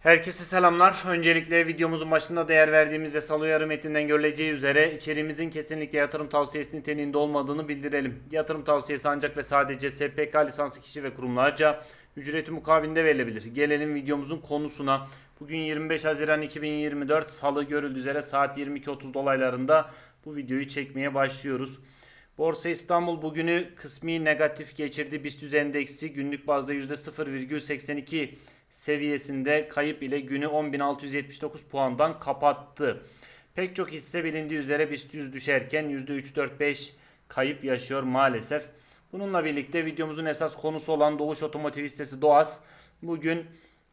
Herkese selamlar. Öncelikle videomuzun başında değer verdiğimiz yasal uyarı metninden görüleceği üzere içeriğimizin kesinlikle yatırım tavsiyesi niteliğinde olmadığını bildirelim. Yatırım tavsiyesi ancak ve sadece SPK lisanslı kişi ve kurumlarca ücreti mukabilinde verilebilir. Gelelim videomuzun konusuna. Bugün 25 Haziran 2024 Salı görüldüğü üzere saat 22.30 dolaylarında bu videoyu çekmeye başlıyoruz. Borsa İstanbul bugünü kısmi negatif geçirdi. BIST endeksi günlük bazda %0,82 seviyesinde kayıp ile günü 10.679 puandan kapattı. Pek çok hisse bilindiği üzere BIST 100 düşerken %3-4-5 kayıp yaşıyor maalesef. Bununla birlikte videomuzun esas konusu olan Doğuş Otomotiv hissesi Doğas bugün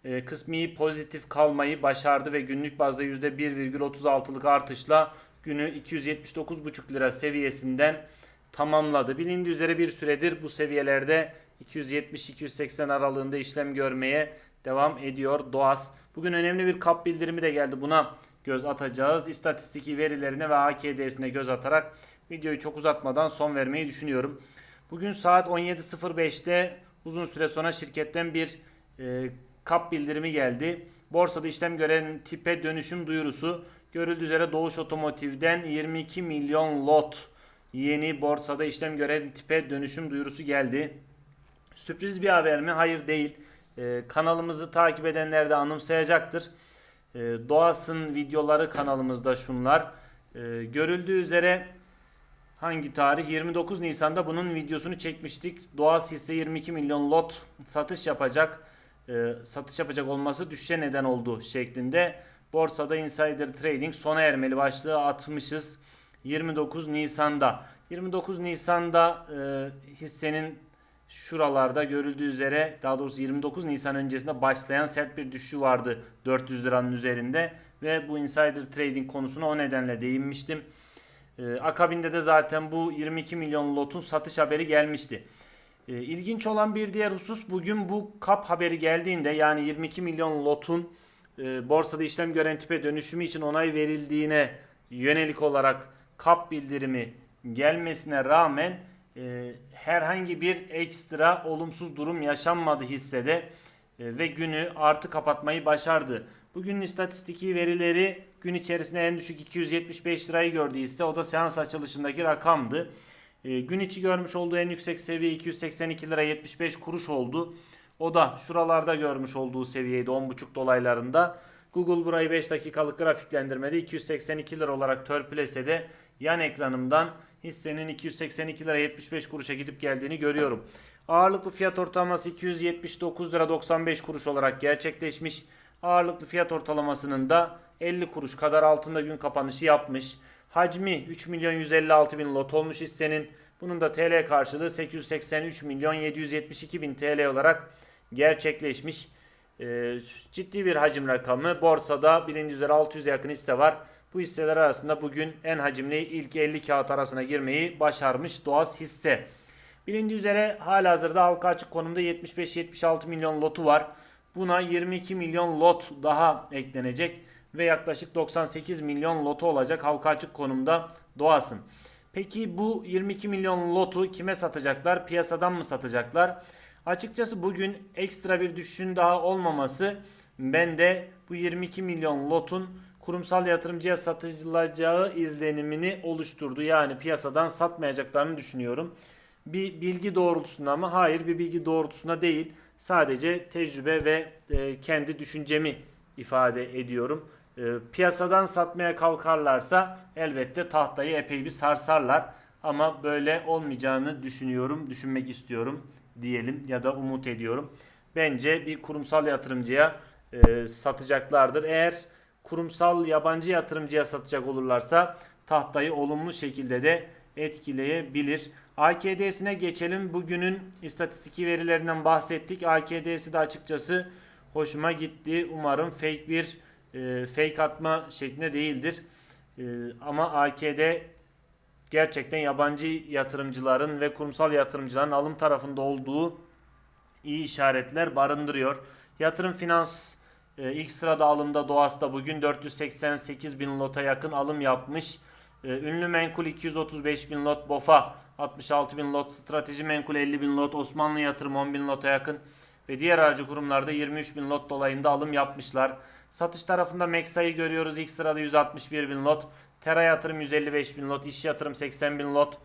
e, kısmi pozitif kalmayı başardı ve günlük bazda %1,36'lık artışla günü 279,5 lira seviyesinden tamamladı. Bilindiği üzere bir süredir bu seviyelerde 270-280 aralığında işlem görmeye devam ediyor Doğas. Bugün önemli bir kap bildirimi de geldi. Buna göz atacağız. İstatistiki verilerine ve AKD'sine göz atarak videoyu çok uzatmadan son vermeyi düşünüyorum. Bugün saat 17.05'te uzun süre sonra şirketten bir e, kap bildirimi geldi. Borsada işlem gören tipe dönüşüm duyurusu görüldüğü üzere Doğuş Otomotiv'den 22 milyon lot yeni borsada işlem gören tipe dönüşüm duyurusu geldi. Sürpriz bir haber mi? Hayır değil. Ee, kanalımızı takip edenler de anımsayacaktır. Ee, Doğas'ın videoları kanalımızda şunlar. Ee, görüldüğü üzere hangi tarih? 29 Nisan'da bunun videosunu çekmiştik. Doğas hisse 22 milyon lot satış yapacak. Ee, satış yapacak olması düşüşe neden oldu şeklinde. Borsada insider trading sona ermeli başlığı atmışız. 29 Nisan'da. 29 Nisan'da e, hissenin şuralarda görüldüğü üzere daha doğrusu 29 Nisan öncesinde başlayan sert bir düşüşü vardı 400 liranın üzerinde ve bu insider trading konusuna o nedenle değinmiştim. Ee, akabinde de zaten bu 22 milyon lotun satış haberi gelmişti. Ee, ilginç olan bir diğer husus bugün bu kap haberi geldiğinde yani 22 milyon lotun e, borsada işlem gören tipe dönüşümü için onay verildiğine yönelik olarak kap bildirimi gelmesine rağmen e, herhangi bir ekstra olumsuz durum yaşanmadı hissede e, ve günü artı kapatmayı başardı. Bugünün istatistiki verileri gün içerisinde en düşük 275 lirayı gördü hisse. O da seans açılışındaki rakamdı. E, gün içi görmüş olduğu en yüksek seviye 282 lira 75 kuruş oldu. O da şuralarda görmüş olduğu seviyeydi 10.5 dolaylarında. Google burayı 5 dakikalık grafiklendirmede 282 lira olarak törpülese de yan ekranımdan hissenin 282 lira 75 kuruşa gidip geldiğini görüyorum. Ağırlıklı fiyat ortalaması 279 lira 95 kuruş olarak gerçekleşmiş. Ağırlıklı fiyat ortalamasının da 50 kuruş kadar altında gün kapanışı yapmış. Hacmi 3 milyon 156 bin lot olmuş hissenin. Bunun da TL karşılığı 883 milyon 772 bin TL olarak gerçekleşmiş. Ee, ciddi bir hacim rakamı. Borsada 600'e yakın hisse var. Bu hisseler arasında bugün en hacimli ilk 50 kağıt arasına girmeyi başarmış Doğas hisse. Bilindiği üzere hala hazırda halka açık konumda 75-76 milyon lotu var. Buna 22 milyon lot daha eklenecek ve yaklaşık 98 milyon lotu olacak halka açık konumda Doğas'ın. Peki bu 22 milyon lotu kime satacaklar? Piyasadan mı satacaklar? Açıkçası bugün ekstra bir düşüşün daha olmaması bende bu 22 milyon lotun kurumsal yatırımcıya satılacağı izlenimini oluşturdu. Yani piyasadan satmayacaklarını düşünüyorum. Bir bilgi doğrultusunda mı? Hayır bir bilgi doğrultusunda değil. Sadece tecrübe ve e, kendi düşüncemi ifade ediyorum. E, piyasadan satmaya kalkarlarsa elbette tahtayı epey bir sarsarlar. Ama böyle olmayacağını düşünüyorum, düşünmek istiyorum diyelim ya da umut ediyorum. Bence bir kurumsal yatırımcıya e, satacaklardır. Eğer kurumsal yabancı yatırımcıya satacak olurlarsa tahtayı olumlu şekilde de etkileyebilir. AKD'sine geçelim. Bugünün istatistiki verilerinden bahsettik. AKD'si de açıkçası hoşuma gitti. Umarım fake bir e, fake atma şeklinde değildir. E, ama AKD gerçekten yabancı yatırımcıların ve kurumsal yatırımcıların alım tarafında olduğu iyi işaretler barındırıyor. Yatırım finans e, ilk sırada alımda Doğas'ta bugün 488 bin lota yakın alım yapmış. E, ünlü menkul 235 bin lot, BOFA 66 bin lot, strateji menkul 50 bin lot, Osmanlı yatırım 10 bin lota yakın ve diğer aracı kurumlarda 23 bin lot dolayında alım yapmışlar. Satış tarafında Meksa'yı görüyoruz. İlk sırada 161 bin lot. Tera yatırım 155 bin lot. İş yatırım 80 bin lot.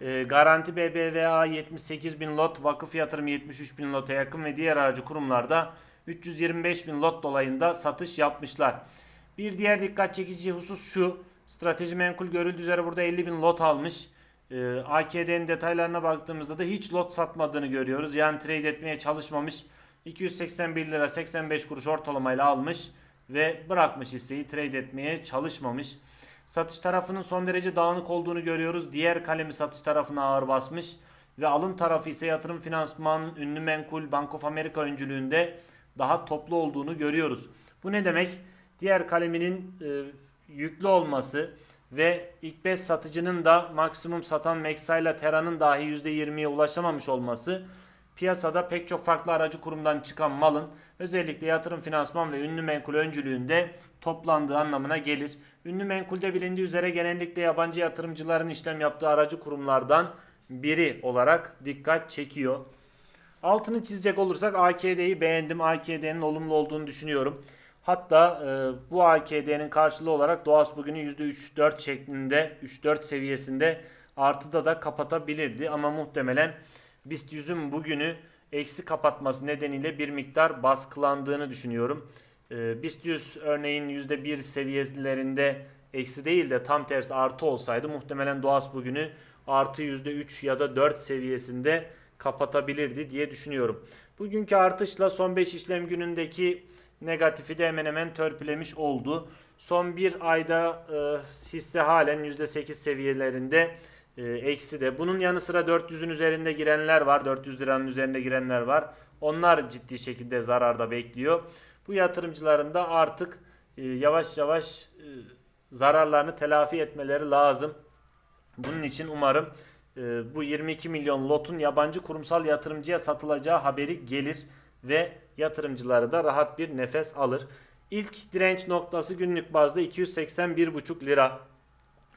E, Garanti BBVA 78 bin lot. Vakıf yatırım 73 bin lota yakın ve diğer aracı kurumlarda 325 bin lot dolayında satış yapmışlar. Bir diğer dikkat çekici husus şu. Strateji menkul görüldüğü üzere burada 50 bin lot almış. Ee, AKD'nin detaylarına baktığımızda da hiç lot satmadığını görüyoruz. Yani trade etmeye çalışmamış. 281 lira 85 kuruş ortalamayla almış ve bırakmış hisseyi trade etmeye çalışmamış. Satış tarafının son derece dağınık olduğunu görüyoruz. Diğer kalemi satış tarafına ağır basmış ve alım tarafı ise yatırım finansman, ünlü menkul, Bank of America öncülüğünde daha toplu olduğunu görüyoruz. Bu ne demek? Diğer kaleminin e, yüklü olması ve ilk 5 satıcının da maksimum satan Mexa ile Tera'nın dahi %20'ye ulaşamamış olması piyasada pek çok farklı aracı kurumdan çıkan malın özellikle yatırım finansman ve ünlü menkul öncülüğünde toplandığı anlamına gelir. Ünlü menkulde bilindiği üzere genellikle yabancı yatırımcıların işlem yaptığı aracı kurumlardan biri olarak dikkat çekiyor. Altını çizecek olursak AKD'yi beğendim. AKD'nin olumlu olduğunu düşünüyorum. Hatta e, bu AKD'nin karşılığı olarak Doğas bugünü %3-4 şeklinde 3-4 seviyesinde artıda da kapatabilirdi. Ama muhtemelen BIST 100'ün bugünü eksi kapatması nedeniyle bir miktar baskılandığını düşünüyorum. E, BIST 100 örneğin %1 seviyelerinde eksi değil de tam tersi artı olsaydı muhtemelen Doğas bugünü artı %3 ya da 4 seviyesinde kapatabilirdi diye düşünüyorum. Bugünkü artışla son 5 işlem günündeki negatifi de hemen hemen törpülemiş oldu. Son bir ayda e, hisse halen %8 seviyelerinde e, eksi de. Bunun yanı sıra 400'ün üzerinde girenler var. 400 liranın üzerinde girenler var. Onlar ciddi şekilde zararda bekliyor. Bu yatırımcıların da artık e, yavaş yavaş e, zararlarını telafi etmeleri lazım. Bunun için umarım e, bu 22 milyon lotun yabancı kurumsal yatırımcıya satılacağı haberi gelir ve yatırımcıları da rahat bir nefes alır. İlk direnç noktası günlük bazda 281,5 lira.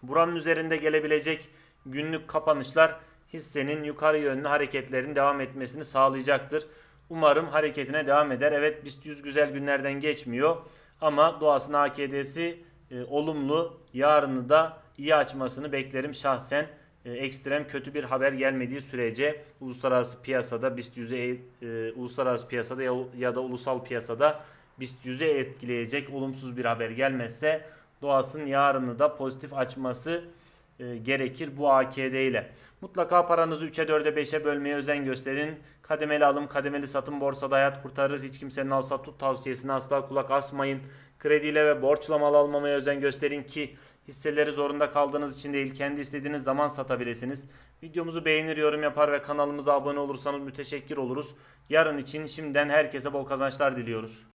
Buranın üzerinde gelebilecek günlük kapanışlar hissenin yukarı yönlü hareketlerin devam etmesini sağlayacaktır. Umarım hareketine devam eder. Evet BIST 100 güzel günlerden geçmiyor ama doğasının AKD'si e, olumlu. Yarını da iyi açmasını beklerim şahsen. E, ekstrem kötü bir haber gelmediği sürece uluslararası piyasada BIST 100'e e, uluslararası piyasada ya, da ulusal piyasada BIST 100'e etkileyecek olumsuz bir haber gelmezse doğasının yarını da pozitif açması e, gerekir bu AKD ile. Mutlaka paranızı 3'e 4'e 5'e bölmeye özen gösterin. Kademeli alım, kademeli satım borsada hayat kurtarır. Hiç kimsenin al sat tut tavsiyesine asla kulak asmayın. Krediyle ve borçla mal almamaya özen gösterin ki hisseleri zorunda kaldığınız için değil kendi istediğiniz zaman satabilirsiniz. Videomuzu beğenir, yorum yapar ve kanalımıza abone olursanız müteşekkir oluruz. Yarın için şimdiden herkese bol kazançlar diliyoruz.